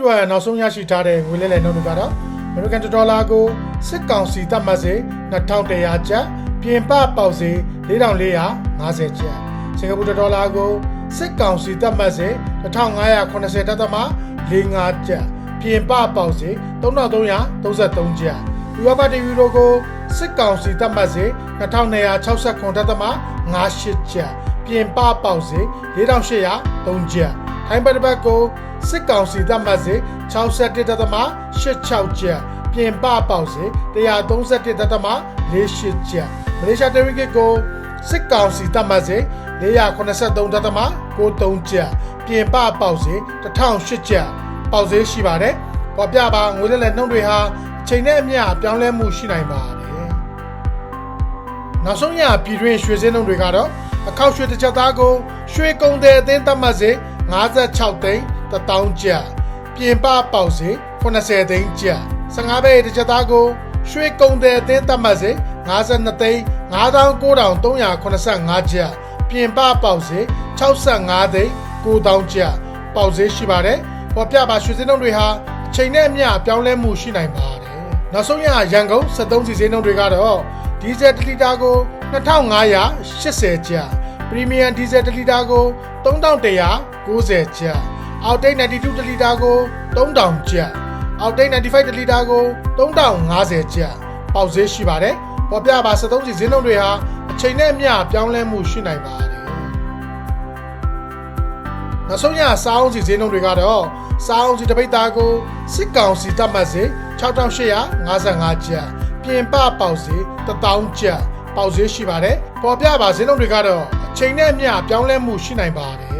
အတွက်နောက်ဆုံးရရှိထားတဲ့ငွေလဲလှယ်နှုန်းတွေကတော့ American ဒေါ်လာကိုစစ်ကောင်စီသတ်မှတ်စေ2100ကျပ်ပြင်ပပေါက်စေ4450ကျပ်စင်ကာပူဒေါ်လာကိုစစ်ကောင်စီသတ်မှတ်စေ1580တက်သမ45ကျပ်ပြင်ပပေါက်စေ3333ကျပ်ဥရောပတီယူရိုကိုစစ်ကောင်စီသတ်မှတ်စေ2269တက်သမ58ကျပ်ပြင်ပပေါက်စေ4803ကျပ်ထိုင်းဘတ်တစ်ဘတ်ကို စစ်ကောင်စီသတ်မှတ်စေ61တက်သမ86ကျပ်ပြင်ပပေါက်စေ131တက်သမ48ကျပ်မလေးရှားတရီကစ်ကိုစစ်ကောင်စီသတ်မှတ်စေ483တက်သမ93ကျပ်ပြင်ပပေါက်စေ1008ကျပ်ပေါက်စေရှိပါတယ်ပေါ်ပြပါငွေလက်လက်နှုတ်တွေဟာအချိန်နဲ့အမျှပြောင်းလဲမှုရှိနိုင်ပါတယ်နောက်ဆုံးရပြည်တွင်းရွှေစင်းနှုတ်တွေကတော့အခောက်ရွှေတစ်ချက်သားကိုရွှေကုံတဲ့အသင်းသတ်မှတ်စေ56သိန်း 1000ကျပ်ပြင်ပပေါက်စေ80သိန်းကျပ်15ပဲတစ်ချက်သားကိုရွှေကုံတဲ့အသင်းသတ်မှတ်စေ52သိန်း99,385ကျပ်ပြင်ပပေါက်စေ65သိန်း9000ကျပ်ပေါက်စေရှိပါတယ်ပေါ်ပြပါရွှေစင်းနှုတ်တွေဟာအချိန်နဲ့အမျှပြောင်းလဲမှုရှိနိုင်ပါတယ်နောက်ဆုံးရရန်ကုန်73စီစင်းနှုတ်တွေကတော့ဒီဇယ်1လီတာကို2580ကျပ်ပရီမီယံဒီဇယ်1လီတာကို3190ကျပ် အောက်တိတ်92တလီတာကို3000ကျပ်အောက်တိတ်95တလီတာကို3050ကျပ်ပေါက်ဈေးရှိပါတယ်ပေါ်ပြပါ73စီဈေးနှုန်းတွေဟာအချိန်နဲ့အမျှပြောင်းလဲမှုရှိနိုင်ပါတယ်နောက်ဆုံးရစားအောင်စီဈေးနှုန်းတွေကတော့စားအောင်စီတစ်ပိတ်သားကိုစစ်ကောင်စီတတ်မှတ်စေ6855ကျပ်ပြင်ပပေါက်စေ1000ကျပ်ပေါက်ဈေးရှိပါတယ်ပေါ်ပြပါဈေးနှုန်းတွေကတော့အချိန်နဲ့အမျှပြောင်းလဲမှုရှိနိုင်ပါတယ်